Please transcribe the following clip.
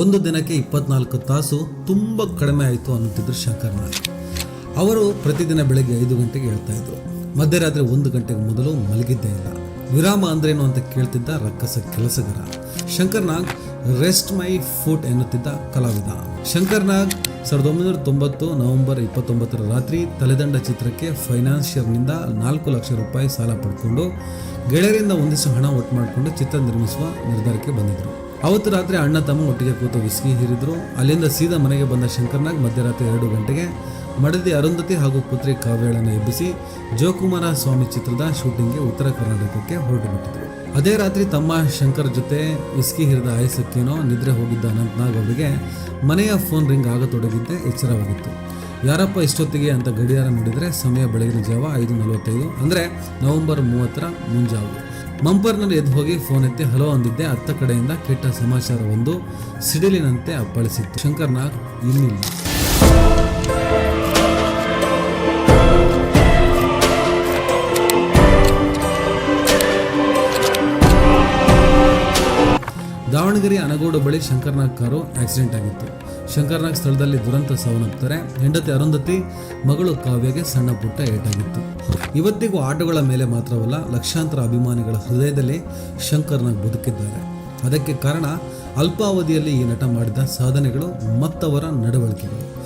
ಒಂದು ದಿನಕ್ಕೆ ಇಪ್ಪತ್ನಾಲ್ಕು ತಾಸು ತುಂಬ ಕಡಿಮೆ ಆಯಿತು ಅನ್ನುತ್ತಿದ್ದರು ಶಂಕರ್ನಾಗ್ ಅವರು ಪ್ರತಿದಿನ ಬೆಳಗ್ಗೆ ಐದು ಗಂಟೆಗೆ ಹೇಳ್ತಾ ಇದ್ರು. ಮಧ್ಯರಾತ್ರಿ ಒಂದು ಗಂಟೆಗೆ ಮೊದಲು ಮಲಗಿದ್ದೇ ಇಲ್ಲ. ವಿರಾಮ ಅಂದ್ರೇನು ಅಂತ ಕೇಳ್ತಿದ್ದ ರಕ್ಕಸ ಕೆಲಸಗಾರ. ಶಂಕರ್ನಾಗ್ ರೆಸ್ಟ್ ಮೈ ಫುಟ್ ಎನ್ನುತ್ತಿದ್ದ ಕಲಾವಿದ. ಶಂಕರ್ನಾಗ್ ಸಾವಿರದ ಒಂಬೈನೂರ ತೊಂಬತ್ತು ನವೆಂಬರ್ ಇಪ್ಪತ್ತೊಂಬತ್ತರ ರಾತ್ರಿ ತಲೆದಂಡ ಚಿತ್ರಕ್ಕೆ ಫೈನಾನ್ಷಿಯರ್ನಿಂದ ನಾಲ್ಕು ಲಕ್ಷ ರೂಪಾಯಿ ಸಾಲ ಪಡ್ಕೊಂಡು ಗೆಳೆಯರಿಂದ ಒಂದಿಷ್ಟು ಹಣ ಒಟ್ಟು ಮಾಡಿಕೊಂಡು ಚಿತ್ರ ನಿರ್ಮಿಸುವ ನಿರ್ಧಾರಕ್ಕೆ ಬಂದಿದ್ರು. ಅವತ್ತು ರಾತ್ರಿ ಅಣ್ಣ ತಮ್ಮ ಒಟ್ಟಿಗೆ ಕೂತು ವಿಸ್ಕಿ ಹಿರಿದ್ರು. ಅಲ್ಲಿಂದ ಸೀದಾ ಮನೆಗೆ ಬಂದ ಶಂಕರ್ನಾಗ್ ಮಧ್ಯರಾತ್ರಿ ಎರಡು ಗಂಟೆಗೆ ಮಡದಿ ಅರುಂಧತಿ ಹಾಗೂ ಪುತ್ರಿ ಕಾವ್ಯಗಳನ್ನು ಎಬ್ಬಿಸಿ ಜೋಕುಮಾರ ಸ್ವಾಮಿ ಚಿತ್ರದ ಶೂಟಿಂಗ್ಗೆ ಉತ್ತರ ಕರ್ನಾಟಕಕ್ಕೆ ಹೊರಟು ಬಿಟ್ಟಿದ್ರು. ಅದೇ ರಾತ್ರಿ ತಮ್ಮ ಶಂಕರ್ ಜೊತೆ ವಿಸ್ಕಿ ಹಿರಿದ ಆಯಸಕ್ಕೇನೋ ನಿದ್ರೆ ಹೋಗಿದ್ದ ಅನಂತನಾಗ್ ಅವರಿಗೆ ಮನೆಯ ಫೋನ್ ರಿಂಗ್ ಆಗತೊಡಗಿದ್ದೇ ಎಚ್ಚರವಾಗಿತ್ತು. ಯಾರಪ್ಪ ಇಷ್ಟೊತ್ತಿಗೆ ಅಂತ ಗಡಿಯಾರ ನೋಡಿದರೆ ಸಮಯ ಬೆಳಗಿನ ಜಾವ ಐದು ನಲವತ್ತೈದು ಅಂದರೆ ನವೆಂಬರ್ ಮೂವತ್ತರ ಮುಂಜಾವು ಮಂಪರ್ನಲ್ಲಿ ಎದ್ದು ಹೋಗಿ ಫೋನ್ ಎತ್ತಿ ಹಲೋ ಅಂದಿದ್ದೆ. ಅತ್ತ ಕಡೆಯಿಂದ ಕೆಟ್ಟ ಸಮಾಚಾರವೊಂದು ಸಿಡಿಲಿನಂತೆ ಅಪ್ಪಳಿಸಿತ್ತು. ಶಂಕರ್ನಾಗ್ ಇನ್ನಿಲ್ಲ. ದಾವಣಗೆರೆ ಅನಗೋಡು ಬಳಿ ಶಂಕರ್ನಾಗ್ ಕಾರು ಆಕ್ಸಿಡೆಂಟ್ ಆಗಿತ್ತು. ಶಂಕರ್ನಾಗ್ ಸ್ಥಳದಲ್ಲಿ ದುರಂತ ಸಾವನ್ನಪ್ತಾರೆ ಹೆಂಡತಿ ಅರುಂಧತಿ, ಮಗಳು ಕಾವ್ಯಗೆ ಸಣ್ಣ ಪುಟ್ಟ ಏಟಾಗಿತ್ತು. ಇವತ್ತಿಗೂ ಆಟಗಳ ಮೇಲೆ ಮಾತ್ರವಲ್ಲ, ಲಕ್ಷಾಂತರ ಅಭಿಮಾನಿಗಳ ಹೃದಯದಲ್ಲಿ ಶಂಕರ್ನಾಗ್ ಬದುಕಿದ್ದಾರೆ. ಅದಕ್ಕೆ ಕಾರಣ, ಅಲ್ಪಾವಧಿಯಲ್ಲಿ ಈ ನಟ ಮಾಡಿದ ಸಾಧನೆಗಳು ಮತ್ತವರ ನಡವಳಿಕೆಗಳು.